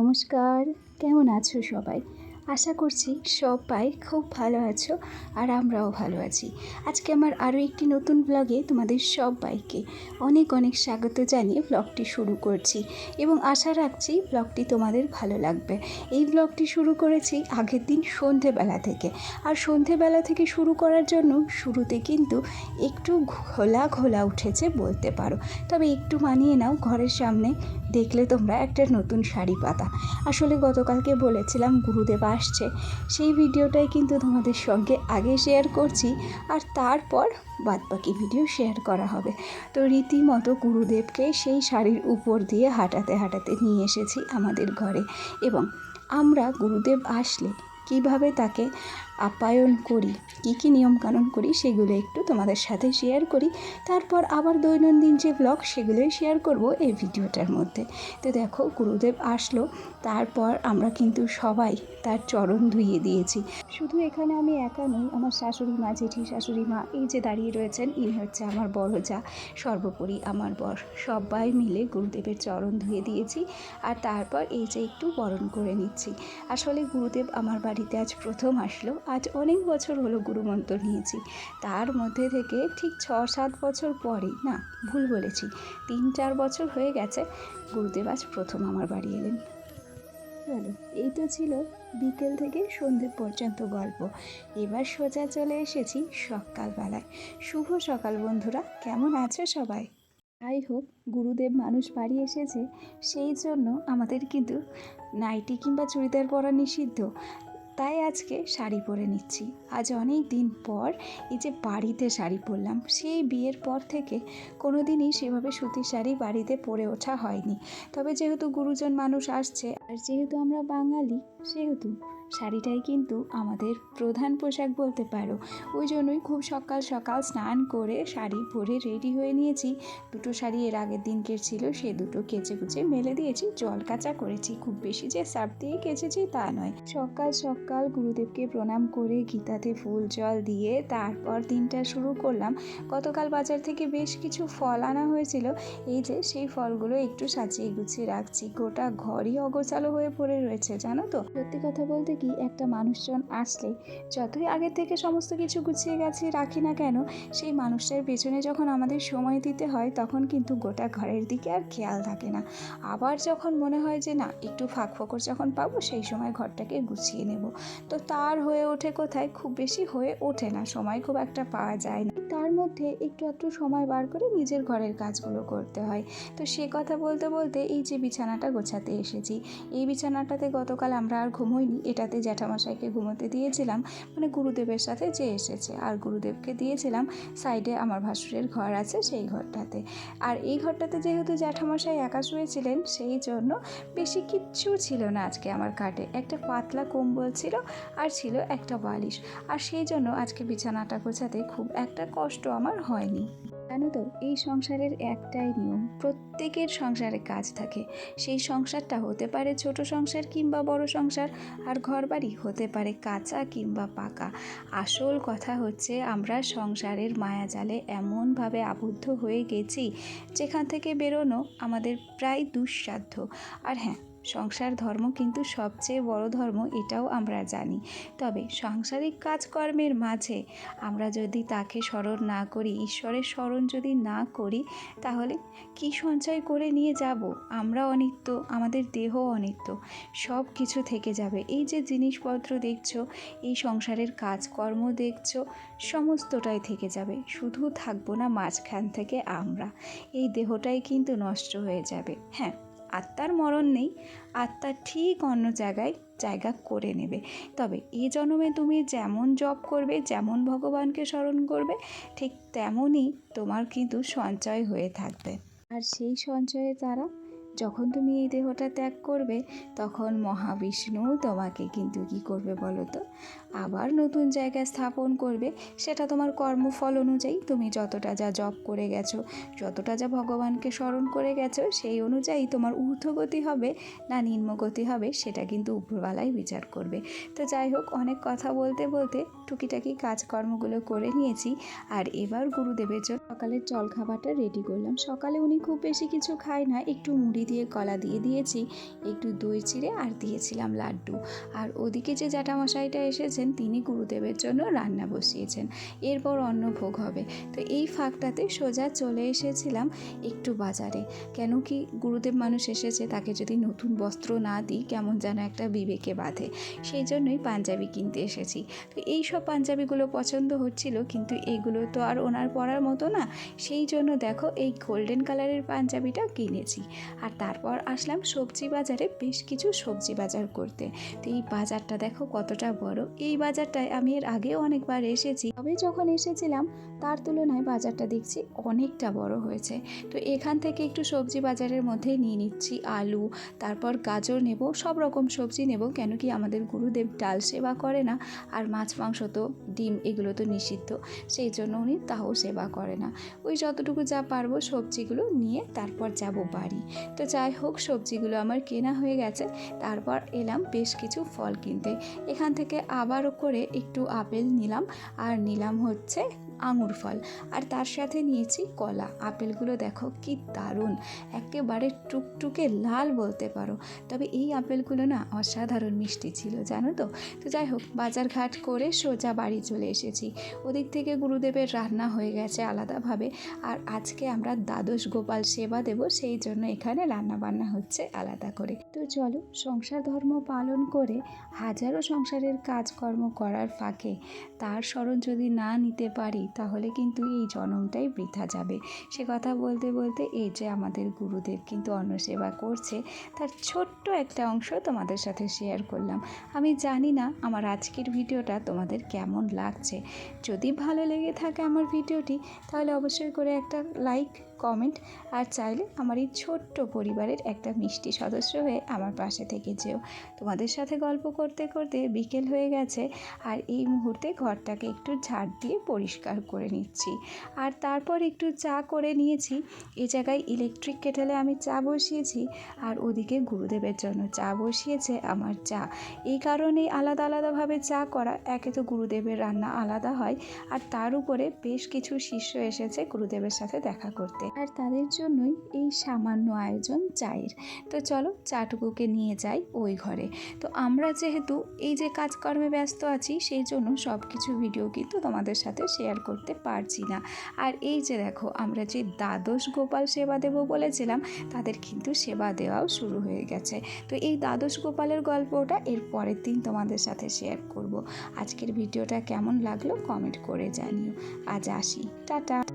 নমস্কার। কেমন আছো সবাই? আশা করছি সবাই খুব ভালো আছো আর আমরাও ভালো আছি। আজকে আমার আরও একটি নতুন ব্লগে তোমাদের সবাইকে অনেক অনেক স্বাগত জানিয়ে ব্লগটি শুরু করছি এবং আশা রাখছি ব্লগটি তোমাদের ভালো লাগবে। এই ব্লগটি শুরু করেছি আগের দিন সন্ধেবেলা থেকে আর সন্ধেবেলা থেকে শুরু করার জন্য শুরুতে কিন্তু একটু ঘোলা ঘোলা উঠেছে বলতে পারো। তবে একটু মানিয়ে নাও, ঘরের সামনে দেখলে তোমরা একটা নতুন শাড়ি পাতা। আসলে গতকালকে বলেছিলাম গুরুদেব আসছে। সেই ভিডিওটাই কিন্তু তোমাদের সঙ্গে আগে শেয়ার করছি আর তারপর বাদবাকি ভিডিও শেয়ার করা হবে। তো রীতিমতো গুরুদেবকে সেই শাড়ির উপর দিয়ে হাঁটাতে হাঁটাতে নিয়ে এসেছি আমাদের ঘরে। এবং আমরা গুরুদেব আসলে কীভাবে তাকে আপ্যায়ন করি। কী কী নিয়মকানুন করি সেগুলো একটু তোমাদের সাথে শেয়ার করি। তারপর আবার দৈনন্দিন যে ব্লগ সেগুলোই শেয়ার করব এই ভিডিওটার মধ্যে। তো দেখো গুরুদেব আসলো, তারপর আমরা কিন্তু সবাই তার চরণ ধুইয়ে দিয়েছি। শুধু এখানে আমি একা নই, আমার শাশুড়ি মা, জেঠি শাশুড়ি মা, এই যে দাঁড়িয়ে রয়েছেন, ইনি হচ্ছে আমার বড় যা, সর্বোপরি আমার বর। সবাই মিলে গুরুদেবের চরণ ধুয়ে দিয়েছি আর তারপর এই যে একটু বরণ করে নিচ্ছি। আসলে গুরুদেব আমার বাড়িতে আজ প্রথম আসলো আজ অনেক বছর হলো গুরুমন্ত্র নিয়েছি। তার মধ্যে থেকে ঠিক ছ সাত বছর পরে না, ভুল বলেছি, তিন চার বছর হয়ে গেছে, গুরুদেব আজ প্রথম আমার বাড়ি এলেন। চলো, এই তো ছিল বিকেল থেকে সন্ধে পর্যন্ত গল্প। এবার সোজা চলে এসেছি সকালবেলায়। শুভ সকাল, বন্ধুরা। কেমন আছো সবাই? যাই হোক, গুরুদেব মানুষ বাড়ি এসেছে, সেই জন্য আমাদের কিন্তু নাইটি কিংবা চুড়িদার পরা নিষিদ্ধ। তাই আজকে শাড়ি পরে নিচ্ছি। আজ অনেক দিন পর এই যে বাড়িতে শাড়ি পরলাম, সেই বিয়ের পর থেকে কোনো দিনই সেভাবে সুতির শাড়ি বাড়িতে পরে ওঠা হয়নি। তবে যেহেতু গুরুজন মানুষ আসছে, আর যেহেতু আমরা বাঙালি, সেহেতু শাড়িটাই কিন্তু আমাদের প্রধান পোশাক বলতে পারো। ওই জন্যই খুব সকাল সকাল স্নান করে শাড়ি পরে রেডি হয়ে নিয়েছি। দুটো শাড়ি এর আগের দিনকের ছিল, সে দুটো কেচে কুচে মেলে দিয়েছি, জল কাচা করেছি। খুব বেশি যে সার্ফ দিয়ে কেচেছি তা নয়। সকাল সকাল গুরুদেবকে প্রণাম করে গীতাতে ফুল জল দিয়ে তারপর দিনটা শুরু করলাম। গতকাল বাজার থেকে বেশ কিছু ফল আনা হয়েছিল। এই যে সেই ফলগুলো একটু সাজিয়ে গুছিয়ে রাখছি। গোটা ঘরই অগোছালো হয়ে পড়ে রয়েছে, জানো তো? সত্যি কথা বলতে কি একটা মানুষজন আসলে যতই আগে থেকে সমস্ত কিছু গুছিয়ে গেছে রাখি না কেন, সেই মানুষটার পেছনে যখন আমাদের সময় দিতে হয়, তখন কিন্তু গোটা ঘরের দিকে আর খেয়াল থাকে না। আবার যখন মনে হয় যে, না, একটু ফাঁক ফোকর যখন পাবো, সেই সময় ঘরটাকে গুছিয়ে নেব। তো তার হয়ে ওঠে কোথায়? খুব বেশি হয়ে ওঠে না। সময় খুব একটা পাওয়া যায় না। তার মধ্যে একটু একটু সময় বার করে নিজের ঘরের কাজগুলো করতে হয়। তো সে কথা বলতে বলতে এই যে বিছানাটা গোছাতে এসেছি, এই বিছানাটাতে গতকাল আমরা আর ঘুমোইনি এটাতে জ্যাঠামশাইকে ঘুমোতে দিয়েছিলাম মানে গুরুদেবের সাথে যে এসেছে। আর গুরুদেবকে দিয়েছিলাম সাইডে আমার ভাসুরের ঘর আছে সেই ঘরটাতে। আর এই ঘরটাতে যেহেতু জ্যাঠামশাই একা শুয়েছিলেন, সেই জন্য বেশি কিচ্ছু ছিল না আজকে আমার কাটে একটা পাতলা কম্বল ছিল আর ছিল একটা বালিশ। আর সেই জন্য আজকে বিছানাটা গোছাতে খুব একটা কষ্ট আমার হয়নি। জানো তো, এই সংসারের একটাই নিয়ম, প্রত্যেকের সংসারে কাজ থাকে। সেই সংসারটা হতে পারে ছোট সংসার কিংবা বড় সংসার, আর ঘরবাড়ি হতে পারে কাঁচা কিংবা পাকা। আসল কথা হচ্ছে, আমরা সংসারের মায়াজালে এমনভাবে আবদ্ধ হয়ে গেছি, যেখান থেকে বেরোনো আমাদের প্রায় দুঃসাধ্য। আর হ্যাঁ সংসার ধর্ম কিন্তু সবচেয়ে বড় ধর্ম, এটাও আমরা জানি। তবে সাংসারিক কাজকর্মের মাঝে আমরা যদি তাকে স্মরণ না করি, ঈশ্বরের স্মরণ যদি না করি, তাহলে কি সঞ্চয় করে নিয়ে যাব? আমরা অনিত্য, আমাদের দেহ অনিত্য, সব কিছু থেকে যাবে। এই যে জিনিসপত্র দেখছ, এই সংসারের কাজকর্ম দেখছ, সমস্তটাই থেকে যাবে। শুধু থাকব না মাঝখান থেকে আমরা। এই দেহটাই কিন্তু নষ্ট হয়ে যাবে। হ্যাঁ। আত্মার মরণ নেই, আত্মা ঠিক অন্য জায়গায় জায়গা করে নেবে। তবে এই জন্মে তুমি যেমন জব করবে, যেমন ভগবানকে স্মরণ করবে, ঠিক তেমনই তোমার কিন্তু সঞ্চয় হয়ে থাকবে। আর সেই সঞ্চয়ে দ্বারা যখন তুমি এই দেহটা ত্যাগ করবে, তখন মহাবিষ্ণু তোমাকে কিন্তু কি করবে বলো তো? আবার নতুন জায়গায় স্থাপন করবে, সেটা তোমার কর্মফল অনুযায়ী তুমি যতটা যা জপ করে গেছো, যতটা যা ভগবানকে স্মরণ করে গেছো, সেই অনুযায়ী তোমার ঊর্ধ্বগতি হবে, না নিম্নগতি হবে, সেটা কিন্তু উপরওয়ালাই বিচার করবে। তো যাই হোক, অনেক কথা বলতে বলতে টুকিটাকি কাজকর্মগুলো করে নিয়েছি, আর এবার গুরুদেবের জন্য সকালের জল খাবারটা রেডি করলাম। সকালে উনি খুব বেশি কিছু খায় না, একটু মুড়ি দিয়ে, কলা দিয়ে দিয়েছি। একটু দই চিড়ে আর দিয়েছিলাম লাড্ডু। আর ওদিকে যে জ্যাঠামশাইটা এসেছেন, তিনি গুরুদেবের জন্য রান্না বসিয়েছেন। এরপর অন্য ভোগ হবে। তো এই ফাঁকটাতে সোজা চলে এসেছিলাম একটু বাজারে। কেন কি গুরুদেব মানুষ এসেছে, তাকে যদি নতুন বস্ত্র না দিই, কেমন যেন একটা বিবেকে বাঁধে। সেই জন্যই পাঞ্জাবি কিনতে এসেছি। তো এই সব পাঞ্জাবিগুলো পছন্দ হচ্ছিল, কিন্তু এগুলো তো আর ওনার পরার মতো না। সেই জন্য দেখো, এই গোল্ডেন কালারের পাঞ্জাবিটা কিনেছি। আর তারপর আসলাম সবজি বাজারে বেশ কিছু সবজি বাজার করতে। তো এই বাজারটা দেখো কতটা বড়। এই বাজারটায় আমি এর আগেও অনেকবার এসেছি। তবে যখন এসেছিলাম, তার তুলনায় বাজারটা দেখছি অনেকটা বড় হয়েছে। তো এখান থেকে একটু সবজি বাজারের মধ্যে নিয়ে নিচ্ছি আলু, তারপর গাজর নেব, সব রকম সবজি নেব। কেন কি আমাদের গুরুদেব ডাল সেবা করে না, আর মাছ, মাংস তো, ডিম এগুলো তো নিষিদ্ধ। সেই জন্য উনি তাও সেবা করে না। ওই যতটুকু যা পারব সবজিগুলো নিয়ে তারপর যাব বাড়ি। তো যাই হোক, সবজিগুলো আমার কেনা হয়ে গেছে। তারপর এলাম বেশ কিছু ফল কিনতে। এখান থেকে আবারও করে একটু আপেল নিলাম। আর নিলাম হচ্ছে আঙুর ফল। আর তার সাথে নিয়েছি কলা। আপেলগুলো দেখো কি দারুণ। একেবারে টুকটুকে লাল বলতে পারো। তবে এই আপেলগুলো না অসাধারণ মিষ্টি ছিল, জানো তো? তো যাই হোক বাজার ঘাট করে সোজা বাড়ি চলে এসেছি। ওদিক থেকে গুরুদেবের রান্না হয়ে গেছে আলাদাভাবে। আর আজকে আমরা দ্বাদশ গোপাল সেবা দেব, সেই জন্য এখানে রান্না বান্না হচ্ছে আলাদা করে। তো চলো, সংসার ধর্ম পালন করে হাজারো সংসারের কাজকর্ম করার ফাঁকে তার স্মরণ যদি না নিতে পারি তাহলে কিন্তু এই জনমটাই বৃথা যাবে। সে কথা বলতে বলতে এই যে আমাদের গুরুদেব কিন্তু অন্ন সেবা করছে, তার ছোট্ট একটা অংশ তোমাদের সাথে শেয়ার করলাম। আমি জানি না আমার আজকের ভিডিওটা তোমাদের কেমন লাগছে। যদি ভালো লেগে থাকে আমার ভিডিওটি, তাহলে অবশ্যই করে একটা লাইক কমেন্ট আর চাইলে আমার এই ছোট্ট পরিবারের একটা মিষ্টি সদস্য হয়ে আমার পাশে থেকে যেও। তোমাদের সাথে গল্প করতে করতে বিকেল হয়ে গেছে আর এই মুহূর্তে ঘরটাকে একটু ঝাড় দিয়ে পরিষ্কার করে নিচ্ছি। আর তারপর একটু চা করে নিয়েছি। এই জায়গায় ইলেকট্রিক কেটেলে আমি চা বসিয়েছি আর ওদিকে গুরুদেবের জন্য চা বসিয়েছে আমার চা। এই কারণেই আলাদা আলাদাভাবে চা করা, একে তো গুরুদেবের রান্না আলাদা হয়। আর তার উপরে বেশ কিছু শিষ্য এসেছে গুরুদেবের সাথে দেখা করতে। আর তাদের জন্যই এই সামান্য আয়োজন চায়ের। তো চলো চাটুকুকে নিয়ে যাই ওই ঘরে। তো আমরা যেহেতু এই যে কাজকর্মে ব্যস্ত আছি, সেই জন্য সব কিছু ভিডিও কিন্তু তোমাদের সাথে শেয়ার করতে পারছি না। আর এই যে দেখো, আমরা যে দ্বাদশ গোপাল সেবা দেব বলেছিলাম, তাদের কিন্তু সেবা দেওয়াও শুরু হয়ে গেছে। তো এই দ্বাদশ গোপালের গল্পটা এর পরের দিন তোমাদের সাথে শেয়ার করব। আজকের ভিডিওটা কেমন লাগল কমেন্ট করে জানিও। আজ আসি। টাটা।